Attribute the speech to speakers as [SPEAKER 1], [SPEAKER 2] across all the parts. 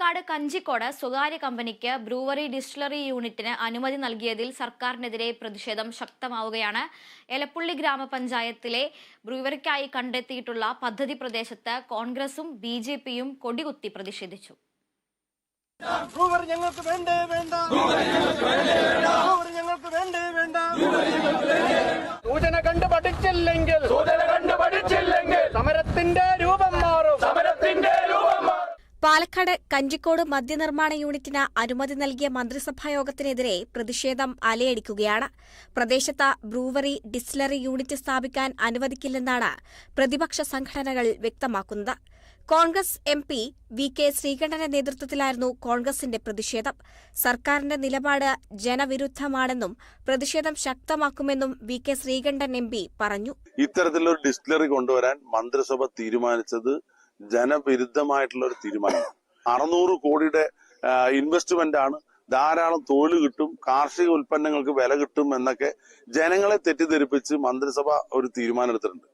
[SPEAKER 1] പാലക്കാട് കഞ്ചിക്കോട് സ്വകാര്യ കമ്പനിക്ക് brewery distillery യൂണിറ്റിന് അനുമതി നൽകിയതിൽ സർക്കാരിനെതിരെ പ്രതിഷേധം ശക്തമാവുകയാണ്. എലപ്പുള്ളി ഗ്രാമപഞ്ചായത്തിലെ ബ്രൂവറിക്കായി കണ്ടെത്തിയിട്ടുള്ള പദ്ധതി പ്രദേശത്ത് കോൺഗ്രസും ബി ജെ പിയും കൊടികുത്തി പ്രതിഷേധിച്ചു.
[SPEAKER 2] ബ്രൂവർ ഞങ്ങൾക്ക് വേണ്ടേ വേണ്ട. ബ്രൂവർ ഞങ്ങൾക്ക് വേണ്ടേ വേണ്ട. സൂചന കണ്ട് പഠിച്ചില്ലെങ്കിൽ
[SPEAKER 3] സൂചന കണ്ട് പഠിച്ചില്ലെങ്കിൽ
[SPEAKER 2] സമരത്തിന്റെ രൂപം മാറും
[SPEAKER 3] സമരത്തിന്റെ രൂപം മാറും.
[SPEAKER 4] പാലക്കാട് കഞ്ചിക്കോട് മദ്യനിർമ്മാണ യൂണിറ്റിന് അനുമതി നൽകിയ മന്ത്രിസഭാ യോഗത്തിനെതിരെ പ്രതിഷേധം അലയടിക്കുകയാണ്. പ്രദേശത്ത് ബ്രൂവറി ഡിസ്റ്റിലറി യൂണിറ്റ് സ്ഥാപിക്കാൻ അനുവദിക്കില്ലെന്നാണ് പ്രതിപക്ഷ സംഘടനകൾ വ്യക്തമാക്കുന്നത്. Congress M P V K ശ്രീകണ്ഠന്റെ നേതൃത്വത്തിലായിരുന്നു കോൺഗ്രസിന്റെ പ്രതിഷേധം. സർക്കാരിന്റെ നിലപാട് ജനവിരുദ്ധമാണെന്നും പ്രതിഷേധം ശക്തമാക്കുമെന്നും V K Sreekanthan M P പറഞ്ഞു.
[SPEAKER 5] ഇത്തരത്തിലൊരു ഡിസ്റ്റിലറി കൊണ്ടുവരാൻ മന്ത്രിസഭ തീരുമാനിച്ചത് ജനവിരുദ്ധമായിട്ടുള്ള ഒരു തീരുമാനം. അറുന്നൂറ് കോടിയുടെ ഇൻവെസ്റ്റ്മെന്റ് ആണ് ധാരാളം തൊഴിൽ കിട്ടും കാർഷിക ഉൽപ്പന്നങ്ങൾക്ക് വില കിട്ടും എന്നൊക്കെ ജനങ്ങളെ തെറ്റിദ്ധരിപ്പിച്ച് മന്ത്രിസഭ ഒരു തീരുമാനം എടുത്തിട്ടുണ്ട്.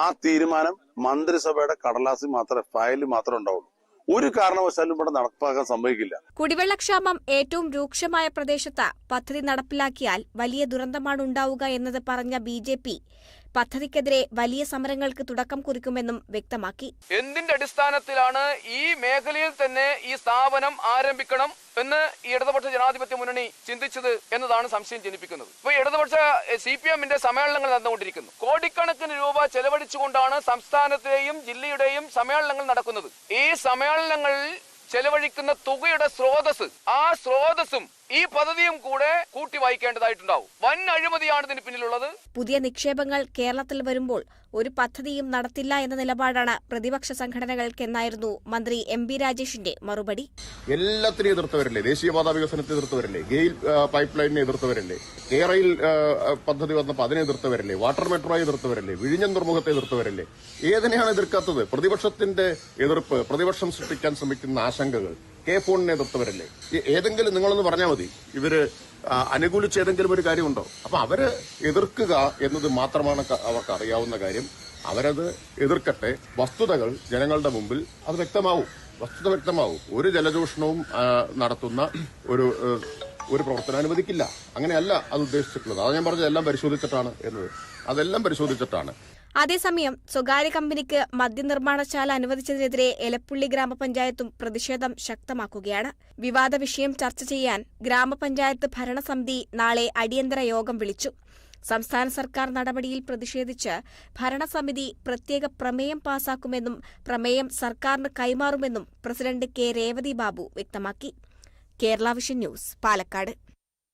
[SPEAKER 5] ആ തീരുമാനം മന്ത്രിസഭയുടെ കടലാസിൽ മാത്രമേ ഫയലിൽ മാത്രമേ ഉണ്ടാവുള്ളൂ. ഒരു കാരണവശാലും ഇവിടെ നടപ്പാക്കാൻ സംഭവിക്കില്ല
[SPEAKER 4] കുടിവെള്ളക്ഷാമം ഏറ്റവും രൂക്ഷമായ പ്രദേശത്ത് പദ്ധതി നടപ്പിലാക്കിയാൽ വലിയ ദുരന്തമാണ് ഉണ്ടാവുക എന്നത് പറഞ്ഞ ബി ജെ പി പദ്ധതിക്കെതിരെ വലിയ സമരങ്ങൾക്ക് തുടക്കം കുറിക്കുമെന്നും വ്യക്തമാക്കി.
[SPEAKER 3] എന്തിന്റെ അടിസ്ഥാനത്തിലാണ് ഈ മേഖലയിൽ തന്നെ ഈ സ്ഥാപനം ആരംഭിക്കണം എന്ന് ഈ ഇടതുപക്ഷ ജനാധിപത്യ മുന്നണി ചിന്തിച്ചത് എന്നതാണ് സംശയം ജനിപ്പിക്കുന്നത്. ഇപ്പൊ ഇടതുപക്ഷ സി പി എമ്മിന്റെ സമ്മേളനങ്ങൾ നടന്നുകൊണ്ടിരിക്കുന്നു. കോടിക്കണക്കിന് രൂപ ചെലവഴിച്ചുകൊണ്ടാണ് സംസ്ഥാനത്തെയും ജില്ലയുടെയും സമ്മേളനങ്ങൾ നടക്കുന്നത്. ഈ സമ്മേളനങ്ങളിൽ ചെലവഴിക്കുന്ന തുകയുടെ സ്രോതസ് ആ സ്രോതസ്സും ഈ പദ്ധതിയും കൂടെ കൂട്ടി വായിക്കേണ്ടതായിട്ടുണ്ടാവും. വൻ അഴിമതിയാണ് ഇതിന് പിന്നിലുള്ളത്.
[SPEAKER 4] പുതിയ നിക്ഷേപങ്ങൾ കേരളത്തിൽ വരുമ്പോൾ ഒരു പദ്ധതിയും നടത്തില്ല എന്ന നിലപാടാണ് പ്രതിപക്ഷ സംഘടനകൾക്കെന്നായിരുന്നു മന്ത്രി എം ബി രാജേഷിന്റെ മറുപടി.
[SPEAKER 6] എല്ലാത്തിനും എതിർത്തവരല്ലേ ദേശീയപാത വികസനത്തെ എതിർത്തവരല്ലേ ഗെയിൽ പൈപ്പ് ലൈനിനെ എതിർത്തവരല്ലേ കേരയിൽ പദ്ധതി വന്നപ്പോൾ അതിനെ എതിർത്തവരല്ലേ വാട്ടർ മെട്രോയെ എതിർത്തവരല്ലേ വിഴിഞ്ഞം തുറമുഖത്തെ എതിർത്തവരല്ലേ ഏതിനെയാണ് എതിർക്കാത്തത്? പ്രതിപക്ഷത്തിന്റെ എതിർപ്പ് പ്രതിപക്ഷം സൃഷ്ടിക്കാൻ ശ്രമിക്കുന്ന ആശങ്കകൾ. കെ ഫോണിനെ എതിർത്തവരല്ലേ ഈ- ഏതെങ്കിലും നിങ്ങളൊന്ന് പറഞ്ഞാൽ മതി. ഇവർ അനുകൂലിച്ച് ഏതെങ്കിലും ഒരു കാര്യമുണ്ടോ? അപ്പൊ അവർ എതിർക്കുക എന്നത് മാത്രമാണ് അവർക്ക് അറിയാവുന്ന കാര്യം. അവരത് എതിർക്കട്ടെ. വസ്തുതകൾ ജനങ്ങളുടെ മുമ്പിൽ അത് വ്യക്തമാവും. വസ്തുത വ്യക്തമാവും. ഒരു ജലചൂഷണവും നടത്തുന്ന ഒരു ഒരു പ്രവർത്തനം അനുവദിക്കില്ല. അങ്ങനെയല്ല അത് ഉദ്ദേശിച്ചിട്ടുള്ളത്. അത് ഞാൻ പറഞ്ഞത് എല്ലാം പരിശോധിച്ചിട്ടാണ് എന്നത്. അതെല്ലാം പരിശോധിച്ചിട്ടാണ്.
[SPEAKER 4] അതേസമയം സ്വകാര്യ കമ്പനിക്ക് മദ്യനിർമ്മാണശാല അനുവദിച്ചതിനെതിരെ എലപ്പുള്ളി ഗ്രാമപഞ്ചായത്തും പ്രതിഷേധം ശക്തമാക്കുകയാണ്. വിവാദ വിഷയം ചർച്ച ചെയ്യാൻ ഗ്രാമപഞ്ചായത്ത് ഭരണസമിതി നാളെ അടിയന്തര യോഗം വിളിച്ചു. സംസ്ഥാന സർക്കാർ നടപടിയിൽ പ്രതിഷേധിച്ച് ഭരണസമിതി പ്രത്യേക പ്രമേയം പാസാക്കുമെന്നും പ്രമേയം സർക്കാരിന് കൈമാറുമെന്നും പ്രസിഡന്റ് കെ. രേവതി ബാബു വ്യക്തമാക്കി. Kerala vision news Palakkad.